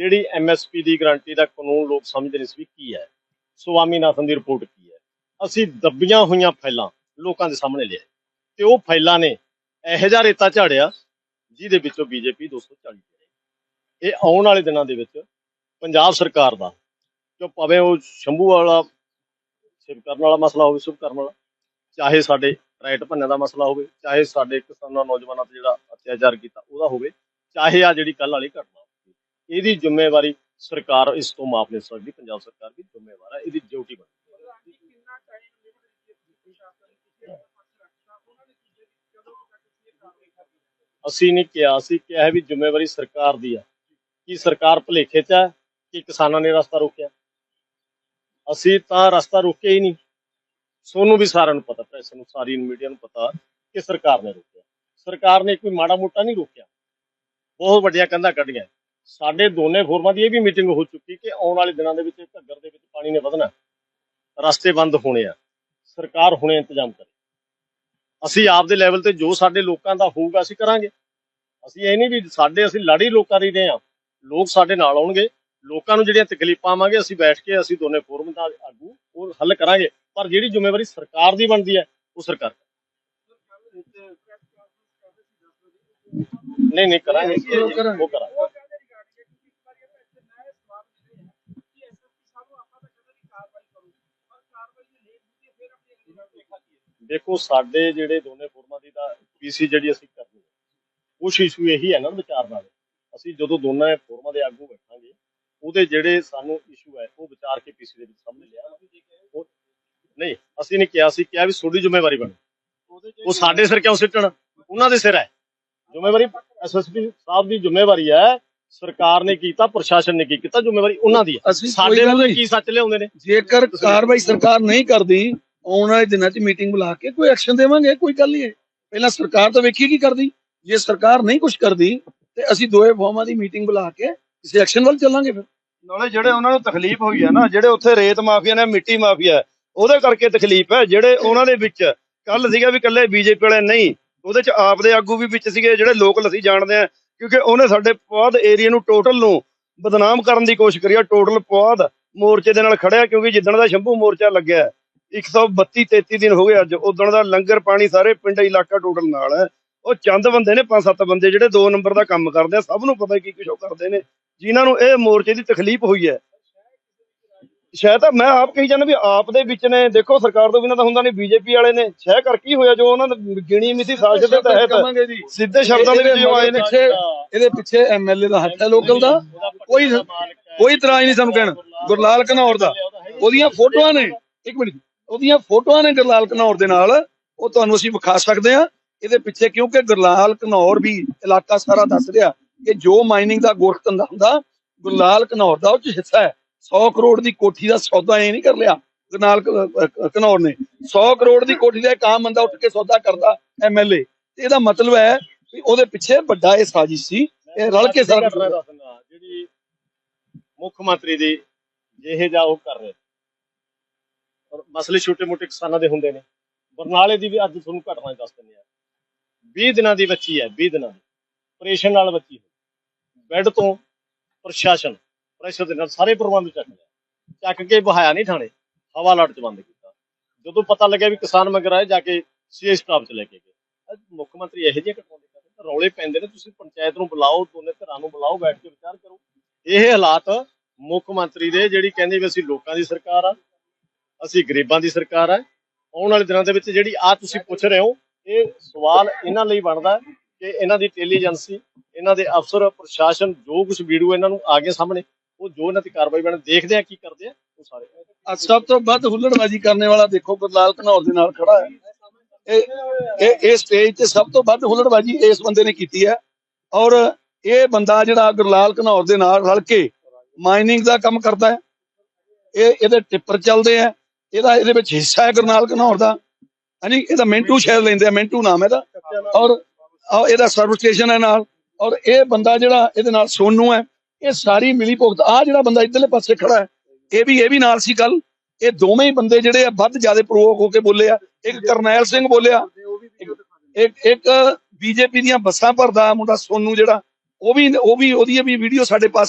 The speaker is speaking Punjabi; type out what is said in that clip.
ਜਿਹੜੀ ਐਮਐਸਪੀ ਦੀ ਗਾਰੰਟੀ ਦਾ ਕਾਨੂੰਨ ਲੋਕ ਸਮਝਦੇ ਨਹੀਂ ਸੀ ਵੀ ਕੀ ਹੈ ਸੁਆਮੀਨਾਥਨ ਦੀ ਰਿਪੋਰਟ ਕੀ ਹੈ ਅਸੀਂ ਦੱਬੀਆਂ ਹੋਈਆਂ ਫਾਈਲਾਂ ਲੋਕਾਂ ਦੇ ਸਾਹਮਣੇ ਲਿਆ ਤੇ ਉਹ ਫਾਈਲਾਂ ਨੇ ਇਹੋ ਜਿਹਾ ਰੇਤਾ ਝਾੜਿਆ ਜਿਹਦੇ ਵਿੱਚੋਂ ਬੀਜੇਪੀ 240 ਜਿੱਤੇ। ਇਹ ਆਉਣ ਵਾਲੇ ਦਿਨਾਂ ਦੇ ਵਿੱਚ ਪੰਜਾਬ ਸਰਕਾਰ ਦਾ, ਜੋ ਭਾਵੇਂ ਉਹ ਸ਼ੰਭੂ ਵਾਲਾ, ਸ਼ਿਵ ਕਰਨ ਵਾਲਾ ਮਸਲਾ ਹੋਵੇ, ਸ਼ੁਭ ਕਰਨ ਵਾਲਾ, ਚਾਹੇ ਸਾਡੇ ਰਾਈਟ ਭੰਨਣ ਦਾ ਮਸਲਾ ਹੋਵੇ, ਚਾਹੇ ਸਾਡੇ ਕਿਸਾਨਾਂ, ਨੌਜਵਾਨਾਂ ਤੇ ਜਿਹੜਾ ਅਤਿਆਚਾਰ ਕੀਤਾ ਉਹਦਾ ਹੋਵੇ, ਚਾਹੇ ਆ ਜਿਹੜੀ ਕੱਲ ਵਾਲੀ ਘਟਨਾ ਇਹਦੀ ਜ਼ਿੰਮੇਵਾਰੀ ਸਰਕਾਰ ਇਸ ਤੋਂ ਮਾਫ ਨਹੀਂ ਸਕਦੀ ਪੰਜਾਬ ਸਰਕਾਰ ਦੀ ਜ਼ਿੰਮੇਵਾਰ ਹੈ ਇਹਦੀ ਡਿਊਟੀ ਬਣਦੀ। ਅਸੀਂ ਨਹੀਂ ਕਿਹਾ ਅਸੀਂ ਕਿਹਾ ਵੀ ਜ਼ਿੰਮੇਵਾਰੀ ਸਰਕਾਰ ਦੀ ਹੈ। ਕਿ ਸਰਕਾਰ ਭਲੇਖੇ 'ਚ ਹੈ ਕਿ ਕਿਸਾਨਾਂ ਨੇ ਰਸਤਾ ਰੋਕਿਆ? ਅਸੀਂ ਤਾਂ ਰਸਤਾ ਰੋਕਿਆ ਹੀ ਨਹੀਂ। ਸੋਨੂੰ ਵੀ ਸਾਰਿਆਂ ਨੂੰ ਪਤਾ ਪ੍ਰੈਸ ਨੂੰ ਸਾਰੀ ਮੀਡੀਆ ਨੂੰ ਪਤਾ ਕਿ ਸਰਕਾਰ ਨੇ ਰੋਕਿਆ। ਸਰਕਾਰ ਨੇ ਕੋਈ ਮਾੜਾ ਮੋਟਾ ਨਹੀਂ ਰੋਕਿਆ। ਬਹੁਤ ਵੱਡੀਆਂ ਕੰਧਾਂ ਕੱਢੀਆਂ। ਸਾਡੇ ਦੋਨੇ ਫੋਰਮਾਂ ਦੀ ਇਹ ਵੀ ਮੀਟਿੰਗ ਹੋ ਚੁੱਕੀ ਕਿ ਆਉਣ ਵਾਲੇ ਦਿਨਾਂ ਦੇ ਵਿੱਚ ਘੱਗਰ ਦੇ ਵਿੱਚ ਪਾਣੀ ਨੇ ਵਧਣਾ। ਰਸਤੇ ਬੰਦ ਹੋਣੇ ਆ। ਸਰਕਾਰ ਹੁਣੇ ਇੰਤਜ਼ਾਮ ਕਰੇ। ਅਸੀਂ ਆਪ ਦੇ ਲੈਵਲ ਤੇ ਜੋ ਸਾਡੇ ਲੋਕਾਂ ਦਾ ਹੋਊਗਾ ਅਸੀਂ ਕਰਾਂਗੇ। ਅਸੀਂ ਇਹ ਨਹੀਂ ਵੀ ਸਾਡੇ ਅਸੀਂ ਲੜੀ ਲੋਕਾਂ ਦੀ ਰਹੇ ਆ। ਲੋਕ ਸਾਡੇ ਨਾਲ ਆਉਣਗੇ। ਲੋਕਾਂ ਨੂੰ ਜਿਹੜੀਆਂ ਤਕਲੀਫਾਂ ਆਵਾਂਗੇ ਅਸੀਂ ਬੈਠ ਕੇ ਅਸੀਂ ਦੋਨੇ ਫੋਰਮ ਦਾ ਆਗੂ ਉਹ ਹੱਲ ਕਰਾਂਗੇ। ਪਰ ਜਿਹੜੀ ਜ਼ਿੰਮੇਵਾਰੀ ਸਰਕਾਰ ਦੀ ਬਣਦੀ ਹੈ ਉਹ ਸਰਕਾਰ ਨਹੀਂ ਨਹੀਂ ਕਰਾਂਗੇ। ਉਹ ਕਰਾਂਗੇ। ਦੇਖੋ ਸਾਡੇ ਜਿਹੜੇ ਦੋਨੇ ਫੋਰਮਾਂ ਦੀ ਤਾਂ ਪੀਸੀ ਜਿਹੜੀ ਅਸੀਂ ਕਰਨੀ ਹੈ ਕੁਛ ਇਸ਼ੂ ਇਹੀ ਹੈ ਨਾ ਵਿਚਾਰ ਨਾਲ। ਅਸੀਂ ਜਦੋਂ ਦੋਨਾਂ ਫੋਰਮਾਂ ਦੇ ਆਗੂ ਬੈਠਾਂਗੇ ਉਹਦੇ ਜਿਹੜੇ ਸਾਨੂੰ ਇਸ਼ੂ ਹੈ ਉਹ ਵਿਚਾਰ ਕੇ ਪੀਸੀ ਦੇ ਵਿੱਚ ਸਾਹਮਣੇ ਲਿਆ। ਨਹੀਂ ਅਸੀਂ ਨਹੀਂ ਕਿਹਾ ਸੀ ਕਿਹਾ ਵੀ ਤੁਹਾਡੀ ਜ਼ਿੰਮੇਵਾਰੀ ਬਣ। ਉਹ ਸਾਡੇ ਸਿਰ ਕਿਉਂ ਸਿੱਟਣ? ਉਹਨਾਂ ਦੇ ਸਿਰ ਹੈ। ਜ਼ਿੰਮੇਵਾਰੀ ਐਸਐਸਪੀ ਸਾਹਿਬ ਦੀ ਜ਼ਿੰਮੇਵਾਰੀ ਹੈ ਸਰਕਾਰ ਨੇ ਕੀਤਾ ਪ੍ਰਸ਼ਾਸਨ ਨੇ ਕੀ ਕੀਤਾ ਜ਼ਿੰਮੇਵਾਰੀ ਉਹਨਾਂ ਦੀ ਸਾਡੇ ਨਹੀਂ। ਕੀ ਸੱਚ ਲਿਆਉਂਦੇ ਨੇ? ਜੇਕਰ ਕਾਰਵਾਈ ਸਰਕਾਰ ਨਹੀਂ ਕਰਦੀ ਆਉਣ ਵਾਲੇ ਦਿਨਾਂ 'ਚ ਮੀਟਿੰਗ ਬੁਲਾ ਕੇ ਕੋਈ ਐਕਸ਼ਨ ਦੇਵਾਂਗੇ, ਕੋਈ ਗੱਲ ਨਹੀਂ। ਹੈ ਪਹਿਲਾਂ ਸਰਕਾਰ ਤਾਂ ਵੇਖੀ ਕੀ ਕਰਦੀ। ਜੇ ਸਰਕਾਰ ਨਹੀਂ ਕੁਝ ਕਰਦੀ, ਤੇ ਅਸੀਂ ਦੋਏ ਫੋਰਮਾਂ ਦੀ ਮੀਟਿੰਗ ਬੁਲਾ ਕੇ ਕਿਸੇ ਐਕਸ਼ਨ ਵੱਲ ਚੱਲਾਂਗੇ ਫਿਰ। ਨਾਲੇ ਜਿਹੜੇ ਉਹਨਾਂ ਨੂੰ ਤਕਲੀਫ ਹੋਈ ਹੈ ਨਾ, ਜਿਹੜੇ ਉੱਥੇ ਰੇਤ ਮਾਫੀਆ ਨੇ, ਮਿੱਟੀ ਮਾਫੀਆ, ਉਹਦੇ ਕਰਕੇ ਤਕਲੀਫ ਹੈ, ਜਿਹੜੇ ਉਹਨਾਂ ਦੇ ਵਿੱਚ ਕੱਲ ਸੀਗਾ ਵੀ ਕੱਲੇ ਬੀਜੇਪੀ ਵਾਲੇ ਨਹੀਂ, ਉਹਦੇ ਚ ਆਪ ਦੇ ਆਗੂ ਵੀ ਵਿੱਚ ਸੀਗੇ, ਜਿਹੜੇ ਲੋਕਲ ਅਸੀਂ ਜਾਣਦੇ ਆ, ਕਿਉਂਕਿ ਉਹਨੇ ਸਾਡੇ ਪੌਦ ਏਰੀਆ ਨੂੰ ਟੋਟਲ ਨੂੰ ਬਦਨਾਮ ਕਰਨ ਦੀ ਕੋਸ਼ਿਸ਼ ਕਰੀ ਆ ਟੋਟਲ ਪੌਦ ਮੋਰਚੇ ਦੇ ਨਾਲ ਖੜਿਆ ਕਿਉਂਕਿ ਜਿੱਦਣ ਦਾ ਸ਼ੰਭੂ ਮੋਰਚਾ ਲੱਗਿਆ 132 33 ਦਿਨ ਹੋ ਗਏ ਅੱਜ। ਉਦਣ ਦਾ ਲੰਗਰ ਪਾਣੀ ਸਾਰੇ ਪਿੰਡ ਇਲਾਕਾ ਟੋਟਲ ਨਾਲ ਹੈ। ਉਹ ਚੰਦ ਬੰਦੇ ਨੇ ਪੰਜ ਸੱਤ ਬੰਦੇ ਜਿਹੜੇ 2 ਨੰਬਰ ਦਾ ਕੰਮ ਕਰਦੇ ਆ ਸਭ ਨੂੰ ਪਤਾ ਕੀ ਕੁਛ ਉਹ ਕਰਦੇ ਨੇ। ਜਿਨ੍ਹਾਂ ਨੂੰ ਇਹ ਮੋਰਚੇ ਦੀ ਤਕਲੀਫ ਹੋਈ ਹੈ। ਸ਼ਾਇਦ ਤਾਂ ਮੈਂ ਆਪ ਕਹੀ ਜਾਂਦਾ ਵੀ ਆਪ ਦੇ ਵਿੱਚ ਨੇ। ਦੇਖੋ ਸਰਕਾਰ ਤੋਂ ਬਿਨਾਂ ਤਾਂ ਹੁੰਦਾ ਨਹੀਂ ਬੀਜੇਪੀ ਵਾਲੇ ਨੇ। ਸ਼ਹਿ ਕਰ ਕੀ ਹੋਇਆ ਜੋ ਉਹਨਾਂ ਨੇ ਗਿਣੀ ਮਿਤੀ ਸਾਜ਼ਿਸ਼ ਦੇ ਤਹਿਤ? ਸਿੱਧੇ ਸ਼ਬਦਾਂ ਦੇ ਵਿੱਚ ਜੋ ਆਏ ਨੇ। ਪਿੱਛੇ ਇਹਦੇ ਪਿੱਛੇ ਐਮਐਲਏ ਦਾ ਹੱਥ ਹੈ ਲੋਕਲ ਦਾ। ਕੋਈ ਕੋਈ ਇਤਰਾਜ਼ ਨਹੀਂ ਸਾਨੂੰ ਕਹਿਣ ਗੁਰਲਾਲ ਘਨੌਰ ਦਾ। ਉਹਦੀਆਂ ਫੋਟੋਆਂ ਨੇ। ਇੱਕ ਮਿੰਟ। ਉਹਦੀਆਂ ਫੋਟੋਆਂ ਨੇ ਗੁਰਲਾਲ ਘਨੌਰ ਦੇ ਨਾਲ, ਉਹ ਤੁਹਾਨੂੰ ਅਸੀਂ ਵਿਖਾ ਸਕਦੇ ਆ ਇਹਦੇ ਪਿੱਛੇ ਕਿਉਂਕਿ ਗੁਰਲਾਲ ਘਨੌਰ ਵੀ ਇਲਾਕਾ ਸਾਰਾ ਦੱਸ ਰਿਹਾ ਕਿ ਜੋ ਮਾਈਨਿੰਗ ਦਾ ਗੋਰਖ ਧੰਦਾ ਹੁੰਦਾ, ਗੁਰਲਾਲ ਘਨੌਰ ਦਾ ਉਹ ਚ ਹਿੱਸਾ ਹੈ। 100 ਕਰੋੜ ਦੀ ਕੋਠੀ ਦਾ ਸੌਦਾ ਇਹ ਨਹੀਂ ਕਰ ਲਿਆ, ਗੁਰਨਾਲ ਘਨੌਰ ਨੇ। 100 ਕਰੋੜ ਦੀ ਕੋਠੀ ਦਾ ਇੱਕ ਆਮ ਬੰਦਾ ਉੱਠ ਕੇ ਸੌਦਾ ਕਰਦਾ ਐਮਐਲਏ ਇਹਦਾ ਮਤਲਬ ਹੈ ਵੀ ਉਹਦੇ ਪਿੱਛੇ ਵੱਡਾ ਇਹ ਸਾਜ਼ਿਸ਼ ਸੀ, ਇਹ ਰਲ ਕੇ ਸਾਰਾ ਜਿਹੜੀ ਮੁੱਖ ਮੰਤਰੀ ਦੀ ਜਿਹੇ ਜਾ ਉਹ ਕਰ ਰਹੇ ਔਰ ਮਸਲੇ ਛੋਟੇ ਮੋਟੇ ਕਿਸਾਨਾਂ ਦੇ ਹੁੰਦੇ ਨੇ। ਬਰਨਾਲੇ ਦੀ ਵੀ ਅੱਜ ਤੁਹਾਨੂੰ ਘਟਨਾ ਦੱਸ ਦਿੰਦੇ ਆ 20 ਦਿਨਾਂ ਦੀ ਬੱਚੀ ਹੈ 20 ਦਿਨਾਂ ਦੀ। ਆਪਰੇਸ਼ਨ ਨਾਲ ਬੱਚੀ ਹੋਈ। ਬੈੱਡ ਤੋਂ ਪ੍ਰਸ਼ਾਸਨ ਪ੍ਰੈਸ਼ਰ ਦੇ ਨਾਲ ਸਾਰੇ ਪ੍ਰਬੰਧ ਚੱਕ ਲਿਆ ਚੱਕ ਕੇ ਬਹਾਇਆ ਨਹੀਂ ਥਾਣੇ, ਹਵਾ ਲੜ ਚ ਬੰਦ ਕੀਤਾ। ਜਦੋਂ ਪਤਾ ਲੱਗਿਆ ਵੀ ਕਿਸਾਨ ਮਗਰ ਆਏ, ਜਾ ਕੇ ਸੀਏ ਸਟਾਫ ਚ ਲੈ ਕੇ ਗਏ। ਮੁੱਖ ਮੰਤਰੀ ਇਹੋ ਜਿਹੇ ਘਟਨਾਵਾਂ ਕਰਦੇ ਰੌਲੇ ਪੈਂਦੇ ਨੇ, ਤੁਸੀਂ ਪੰਚਾਇਤ ਨੂੰ ਬੁਲਾਓ, ਦੋਨੇ ਧਿਰਾਂ ਨੂੰ ਬੁਲਾਓ, ਬੈਠ ਕੇ ਵਿਚਾਰ ਕਰੋ। ਇਹ ਹਾਲਾਤ ਮੁੱਖ ਮੰਤਰੀ ਦੇ, ਜਿਹੜੀ ਕਹਿੰਦੇ ਵੀ ਅਸੀਂ ਲੋਕਾਂ ਦੀ ਸਰਕਾਰ ਆ ਅਸੀਂ ਗਰੀਬਾਂ ਦੀ ਸਰਕਾਰ ਹੈ ਆਉਣ ਵਾਲੇ ਦਿਨਾਂ ਦੇ ਵਿੱਚ ਜਿਹੜੀ ਆ ਤੁਸੀਂ ਪੁੱਛ ਰਹੇ ਹੋ, ਇਹ ਸਵਾਲ ਇਹਨਾਂ ਲਈ ਬਣਦਾ ਹੈ ਕਿ ਇਹਨਾਂ ਦੀ ਇੰਟੈਲੀਜੈਂਸੀ ਇਹਨਾਂ ਦੇ ਅਫਸਰ, ਪ੍ਰਸ਼ਾਸਨ ਜੋ ਕੁਝ ਵੀਡੀਓ ਇਹਨਾਂ ਨੂੰ ਆ ਗਏ ਸਾਹਮਣੇ, ਉਹ ਜੋ ਇਹਨਾਂ ਦੀ ਕਾਰਵਾਈ ਬਣ ਦੇਖਦੇ ਆ ਕੀ ਕਰਦੇ ਆ, ਉਹ ਸਾਰੇ। ਅੱਜ ਸਭ ਤੋਂ ਵੱਧ ਹੁੱਲੜਬਾਜ਼ੀ ਕਰਨ ਵਾਲਾ ਦੇਖੋ, ਗੁਰਲਾਲ ਘਨੌਰ ਦੇ ਨਾਲ ਖੜਾ ਹੈ। ਇਹ ਇਹ ਇਹ ਸਟੇਜ ਤੇ ਸਭ ਤੋਂ ਵੱਧ ਹੁੱਲੜਬਾਜ਼ੀ ਇਸ ਬੰਦੇ ਨੇ ਕੀਤੀ ਹੈ। ਔਰ ਇਹ ਬੰਦਾ ਜਿਹੜਾ ਗੁਰਲਾਲ ਘਨੌਰ ਦੇ ਨਾਲ ਰਲ ਕੇ ਮਾਈਨਿੰਗ ਦਾ ਕੰਮ ਕਰਦਾ ਹੈ, ਇਹ ਇਹਦੇ ਟਿੱਪਰ ਚੱਲਦੇ ਆ ਇਹਦਾ ਇਹਦੇ ਵਿੱਚ ਹਿੱਸਾ ਹੈ ਗੁਰਨਾਲ ਘਨੌਰ ਦਾ। ਹਾਂਜੀ ਇਹਦਾ ਮਿੰਟੂ ਸ਼ਾਇਦ ਲੈਂਦੇ ਆ, ਮਿੰਟੂ ਨਾਮ ਇਹਦਾ। ਔਰ ਔਰ ਇਹਦਾ ਸਰਵ ਸਟੇਸ਼ਨ ਹੈ ਨਾਲ। ਔਰ ਇਹ ਬੰਦਾ ਜਿਹੜਾ ਇਹਦੇ ਨਾਲ ਸੋਨੂ ਹੈ, ਇਹ ਸਾਰੀ ਮਿਲੀ ਭੁਗਤ। ਆ ਜਿਹੜਾ ਬੰਦਾ ਇਧਰਲੇ ਪਾਸੇ ਖੜਾ ਹੈ, ਇਹ ਵੀ ਇਹ ਵੀ ਨਾਲ ਸੀ ਕੱਲ ਇਹ ਦੋਵੇਂ ਹੀ ਬੰਦੇ ਜਿਹੜੇ ਆ ਵੱਧ ਜ਼ਿਆਦਾ ਪ੍ਰੋਵੋਕ ਹੋ ਕੇ ਬੋਲੇ ਆ। ਇੱਕ ਕਰਨੈਲ ਸਿੰਘ ਬੋਲਿਆ, ਇੱਕ ਇੱਕ ਬੀਜੇਪੀ ਦੀਆਂ ਬੱਸਾਂ ਭਰਦਾ ਮੁੰਡਾ ਸੋਨੂ ਜਿਹੜਾ, ਉਹ ਵੀ ਉਹ ਵੀ, ਉਹਦੀ ਵੀ ਵੀਡੀਓ ਸਾਡੇ ਪਾਸ